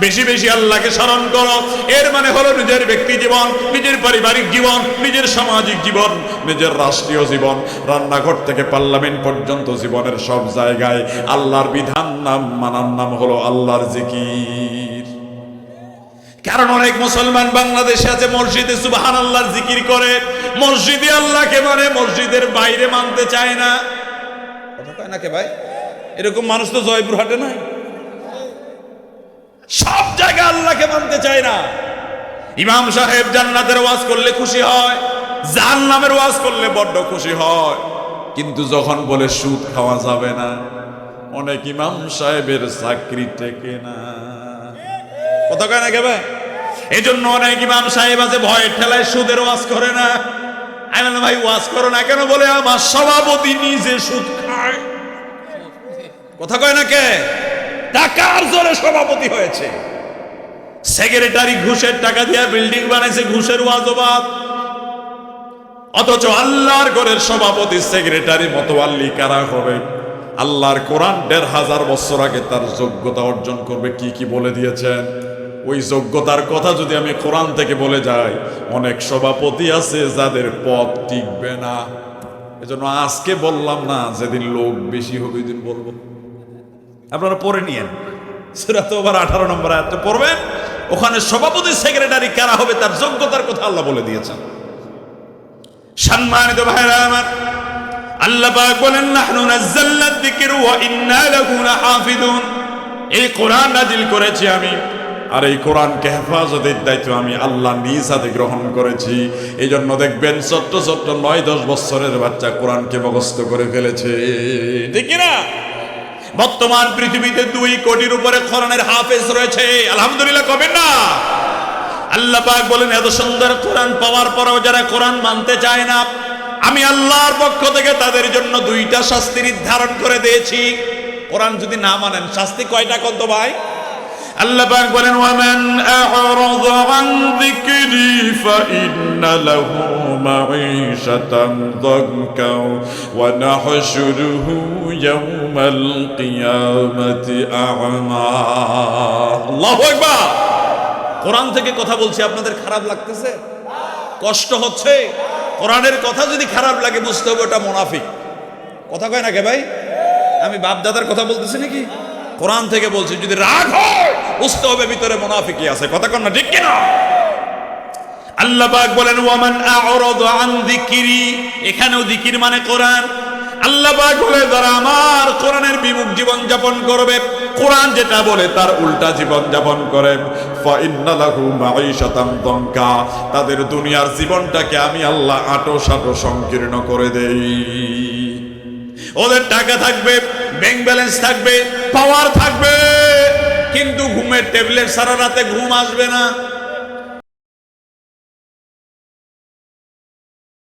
বেশি বেশি আল্লাহকে স্মরণ করো। এর মানে হলো নিজের ব্যক্তি জীবন, নিজের পারিবারিক জীবন, নিজের সামাজিক জীবন, নিজের রাষ্ট্রীয় জীবন। রান্নাঘর থেকে পার্লামেন্ট পর্যন্ত জীবনের সব জায়গায় আল্লাহর বিধান নাম, মানার নাম হলো আল্লাহর জিকির। কারণ অনেক মুসলমান বাংলাদেশে আছে, মসজিদে সুবাহান আল্লাহর জিকির করে। মসজিদে আল্লাহকে মানে মসজিদের বাইরে মানতে চায় না। কথা কয় না কে ভাই? এরকম মানুষ তো জয়পুরহাটে নাই। সব জায়গায় আল্লাহকে মানতে চায় না। ইমাম সাহেব জান্নাতের ওয়াজ করলে খুশি হয়, জাহান্নামের ওয়াজ করলে বড্ড খুশি হয়। কিন্তু যখন বলে, সুদ খাওয়া যাবে না, অনেক ইমাম সাহেবের চাকরি টেকে না। কথা কয় না কেবে? এই জন্য অনেক ইমাম সাহেব আছে, ভয়ের ঠেলায় সুদের ওয়াজ করে না। আমি ভাই, ওয়াজ করো না কেন? বলে, আমার সভাপতি নিজে সুদ খায়। কথা কয় না কে? টাকার জোরে সভাপতি হয়েছে। সেক্রেটারি ঘুষের টাকা দিয়ে বিল্ডিং বানাইছে ঘুষের ওয়াজবাদ। অথচ আল্লাহর ঘরের সভাপতি সেক্রেটারি মতোয়াল্লি কারা হবে? আল্লাহর কোরআন দেড় হাজার বছর আগে তার যোগ্যতা অর্জন করবে, কি কি বলে দিয়েছেন? ওই যোগ্যতার কথা যদি আমি কোরআন থেকে বলে যাই, অনেক সভাপতি আছে যাদের পথ টিকবে না। এজন্য আজকে বললাম না, যেদিন লোক বেশি হবে ওই দিন বলব। আপনারা পড়ে নিয়েন। সেটা তো আবার আঠারো নম্বর আয়াতটা পড়বেন। ওখানে সভাপতি, সেক্রেটারি কারা হবে তার যোগ্যতার কথা আল্লাহ বলে দিয়েছেন। সম্মানিত ভাইরা আমার, আল্লাহ পাক বলেন, নাহনু নাযালনা যিকর ওয়া ইন্না লাহু লাহাফিজুন। এই কোরআন নাজিল করেছি আমি, আর এই কোরআনকে হেফাজতের দায়িত্ব আমি আল্লাহ নিজ হাতে গ্রহণ করেছি। এই জন্য দেখবেন ছোট্ট ছোট্ট নয় দশ বছরের বাচ্চা কোরআনকে মুখস্থ করে ফেলেছে। ঠিক না বর্তমান পৃথিবীতে দুই কোটির উপরে কোরআনের হাফেজ রয়েছে। আলহামদুলিল্লাহ কবেন না? আল্লাহ পাক বলেন, এত সুন্দর কোরআন পাওয়ার পরেও যারা কোরআন মানতে চায় না, আমি আল্লাহর পক্ষ থেকে তাদের জন্য দুইটা শাস্তি নির্ধারণ করে দিয়েছি। কোরআন যদি না মানেন, শাস্তি কয়টা কত ভাই? আল্লাহ পাক বলেন, ওয়ামান আ'রাদা আন যিকরি ফাইন্না লাহু মাঈশাতান দানকা ওয়া নাহশুরুহু ইয়াওমাল কিয়ামাতি আ'মা। আল্লাহু আকবার। কোরআন থেকে কথা বলছি, আপনাদের খারাপ লাগতেছে? কষ্ট হচ্ছে? কোরআনের কথা যদি খারাপ লাগে, বুঝতে হবে ওটা মোনাফিক। কথা কয় না কে ভাই? আমি বাপ দাদার কথা বলতেছি নাকি? কোরআন থেকে বলছি, যদি রাগ হয় বুঝতে হবে ভিতরে মোনাফিকই আছে। কথা কন না, ঠিক কিনা? আল্লাহ পাক বলেন, ওয়ামান আ'রাদা আন যিকরি এখানেও যিকির মানে কোরআন। আল্লাহ পাক বলে, যারা আমার কোরআনের বিমুখ জীবন যাপন করবে, কোরআন যেটা বলে তার উল্টা জীবন যাপন করে। তাদের দুনিয়ার জীবনটাকে আমি আল্লাহ আটো সাটো সংকীর্ণ করে দেই। ওদের টাকা থাকবে, ব্যাংক ব্যালেন্স থাকবে, পাওয়ার থাকবে। কিন্তু ঘুমের ট্যাবলেট সারা রাতে ঘুম আসবে না।